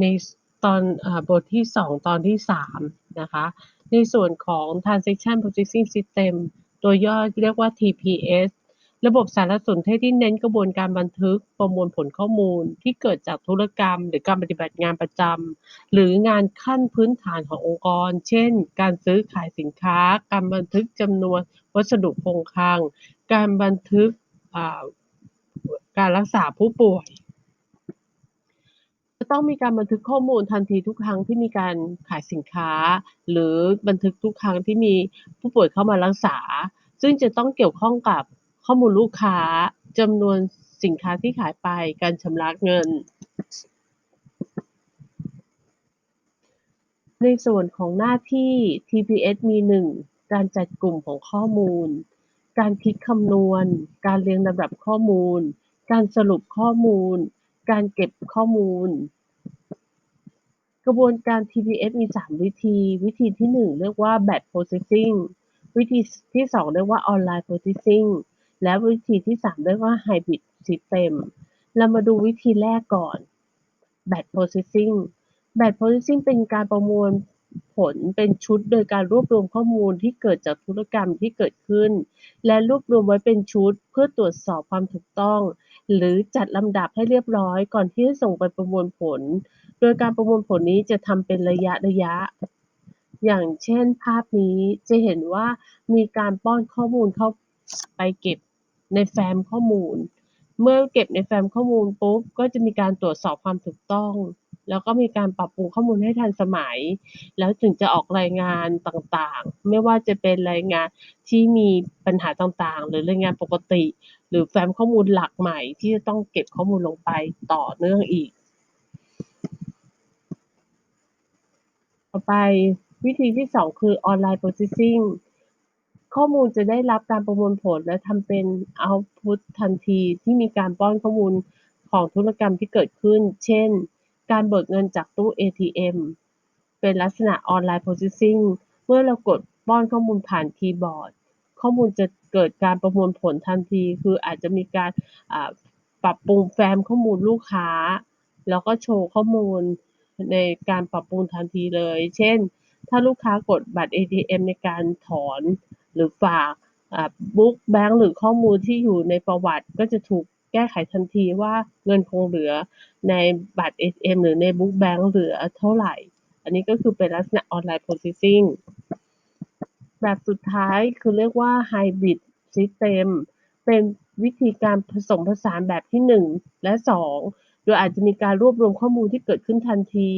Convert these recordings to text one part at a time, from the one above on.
ในตอนอบทที่ 2 ตอนที่ 3 นะคะ ในส่วนของ Transaction Processing System ตัวย่อเรียกว่า TPS ระบบสารสนเทศที่เน้นกระบวนการบันทึกประมวลผลข้อมูลที่เกิดจากธุรกรรม หรือการปฏิบัติงานประจำหรืองานขั้นพื้นฐานขององค์กร เช่น การซื้อขายสินค้า การบันทึกจำนวนวัสดุคงคลัง การบันทึกการรักษาผู้ป่วย จะต้องมีการบันทึกข้อมูลทันทีทุกครั้งที่มีการขายสินค้า หรือบันทึกทุกครั้งที่มีผู้ป่วยเข้ามารักษา ซึ่งจะต้องเกี่ยวข้องกับข้อมูลลูกค้าจำนวนสินค้าที่ขายไปการชำระเงิน ในส่วนของหน้าที่ TPS มี 1. การจัดกลุ่มของข้อมูล การคิดคำนวณ การเรียงลำดับข้อมูล การสรุปข้อมูล การเก็บข้อมูล กระบวนการ TPS มี 3 วิธี วิธีที่ 1 เรียกว่า Batch Processing วิธีที่ 2 เรียกว่า Online Processing และวิธีที่ 3 เรียกว่า Hybrid System เรามาดูวิธีแรกก่อน Batch Processing Batch Processing เป็นการประมวลผลเป็นชุดโดยการรวบรวมข้อมูลที่เกิดจากธุรกรรมที่เกิดขึ้น และรวบรวมไว้เป็นชุดเพื่อตรวจสอบความถูกต้อง หรือจัดลำดับให้เรียบร้อยก่อนที่จะส่งไปประมวลผล โดยการประมวลผลนี้จะทำเป็นระยะระยะ อย่างเช่นภาพนี้จะเห็นว่ามีการป้อนข้อมูลเข้าไปเก็บในแฟ้มข้อมูล เมื่อเก็บในแฟ้มข้อมูลปุ๊บก็จะมีการตรวจสอบความถูกต้อง แล้วก็มีการปรับปรุงข้อมูลให้ทันสมัย แล้วถึงจะออกรายงานต่างๆ ไม่ว่าจะเป็นรายงานที่มีปัญหาต่างๆ หรือรายงานปกติ หรือแฟ้มข้อมูลหลักใหม่ที่จะต้องเก็บข้อมูลลงไปต่อเนื่องอีก ต่อไปวิธีที่ 2 คือ Online Processing ข้อมูลจะได้รับการประมวลผลและทำเป็น output ทันทีที่มีการป้อนข้อมูลของธุรกรรมที่เกิดขึ้น เช่น การเบิกเงินจากตู้ ATM เป็นลักษณะ Online Processing เมื่อเรากดป้อนข้อมูลผ่านคีย์บอร์ด ข้อมูลจะเกิดการประมวลผลทันที คืออาจจะมีการปรับปรุงแฟ้มข้อมูลลูกค้า แล้วก็โชว์ข้อมูลในการปรับปรุงทันทีเลย เช่น ถ้าลูกค้ากดบัตร ATM ในการถอนหรือฝากบุ๊กแบงค์หรือข้อมูลที่อยู่ในประวัติก็จะถูก ก้ไขทันทีว่าเงินคงเหลือในบัตร ATM หรือในบุ๊กแบงค์เหลือเท่าไหร่ อันนี้ก็คือเป็นลักษณะ online processing แบบสุดท้ายคือเรียกว่า hybrid system เป็นวิธีการผสมผสานแบบที่ 1 และ 2 โดยอาจจะมีการรวบรวมข้อมูลที่เกิดขึ้นทันที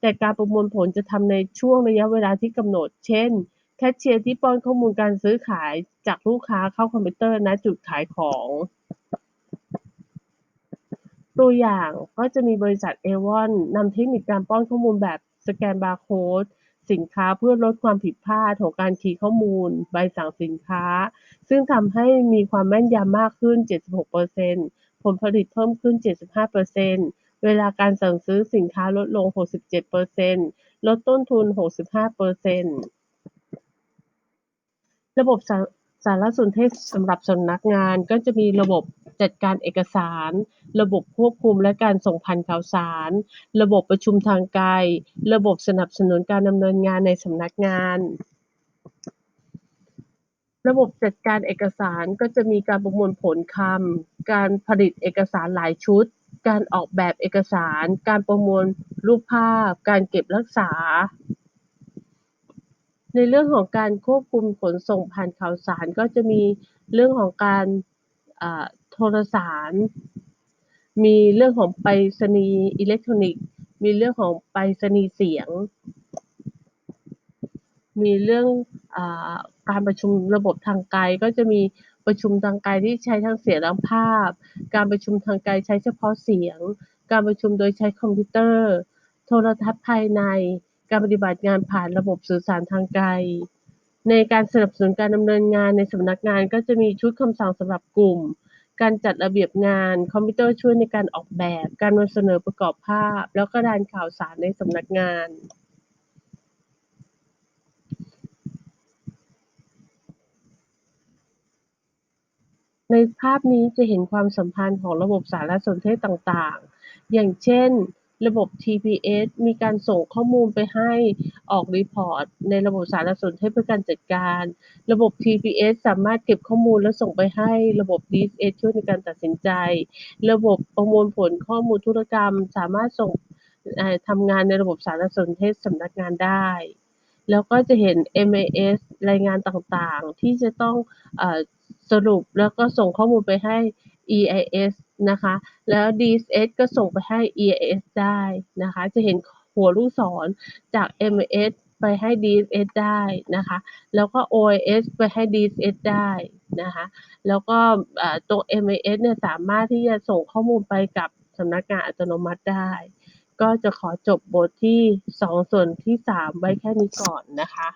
แต่การประมวลผลจะทำในช่วงระยะเวลาที่กำหนด เช่น แคชเชียร์ที่ป้อนข้อมูลการซื้อขายจากลูกค้าเข้าคอมพิวเตอร์ณจุดขายของ ตัวอย่างก็จะมีบริษัทเอวอนนำเทคนิคการป้อนข้อมูลแบบสแกนบาร์โค้ดสินค้าเพื่อลดความผิดพลาดของการคีย์ข้อมูล ใบสั่งสินค้า ซึ่งทำให้มีความแม่นยำมากขึ้น 76%ผลผลิตเพิ่มขึ้น 75%เวลาการสั่งซื้อสินค้าลดลง 67%ลดต้นทุน 65%ระบบสารสนเทศสำหรับสำนักงานก็จะมีระบบ จัดการเอกสาร ระบบควบคุมและการส่งพันข่าวสาร ระบบประชุมทางไกล ระบบสนับสนุนการดำเนินงานในสำนักงาน ระบบจัดการเอกสารก็จะมีการประมวลผลคำ การผลิตเอกสารหลายชุด การออกแบบเอกสาร การประมวลรูปภาพ การเก็บรักษาในเรื่องของการควบคุมขนส่งผ่านข่าวสารก็จะมีเรื่องของการ โทรสาร มีเรื่องของไปรษณีย์อิเล็กทรอนิกส์ มีเรื่องของไปรษณีย์เสียง มีเรื่องอการประชุมระบบทางไกลก็จะมีประชุมทางไกลที่ใช้ทั้งเสียงและภาพ การประชุมทางไกลใช้เฉพาะเสียง การประชุมโดยใช้คอมพิวเตอร์ โทรทัศน์ภายใน การปฏิบัติงานผ่านระบบสื่อสารทางไกล ในการสนับสนุนการดำเนินงานในสำนักงานก็จะมีชุดคำสั่งสำหรับกลุ่ม การจัดระเบียบงาน คอมพิวเตอร์ช่วยในการออกแบบ การนำเสนอประกอบภาพ แล้วก็ดานข่าวสารในสำนักงานในภาพนี้จะเห็นความสัมพันธ์ของระบบสารสนเทศต่างๆ อย่างเช่น ระบบ TPS มีการส่งข้อมูลไปให้ออกรีพอร์ตในระบบสารสนเทศเพื่อการจัดการ ระบบ TPS สามารถเก็บข้อมูลและส่งไปให้ระบบ DSS ช่วยในการตัดสินใจ ระบบประมวลผลข้อมูลธุรกรรม สามารถส่งทำงานในระบบสารสนเทศสำนักงานได้ แล้วก็จะเห็น MAS รายงานต่างๆ ที่จะต้องอสรุปแล้วก็ส่งข้อมูลไปให้ EIS นะคะ แล้ว DSS ก็ส่งไปให้ EIS ได้นะคะ จะเห็นหัวลูกศรจาก M S ไปให้ DSS ได้นะคะ แล้วก็ OIS ไปให้ DSS ได้นะคะ แล้วก็ตัว M S เนี่ยสามารถที่จะส่งข้อมูลไปกับสำนักงานอัตโนมัติได้ ก็จะขอจบบทที่ 2 ส่วนที่ 3 ไว้แค่นี้ก่อนนะคะ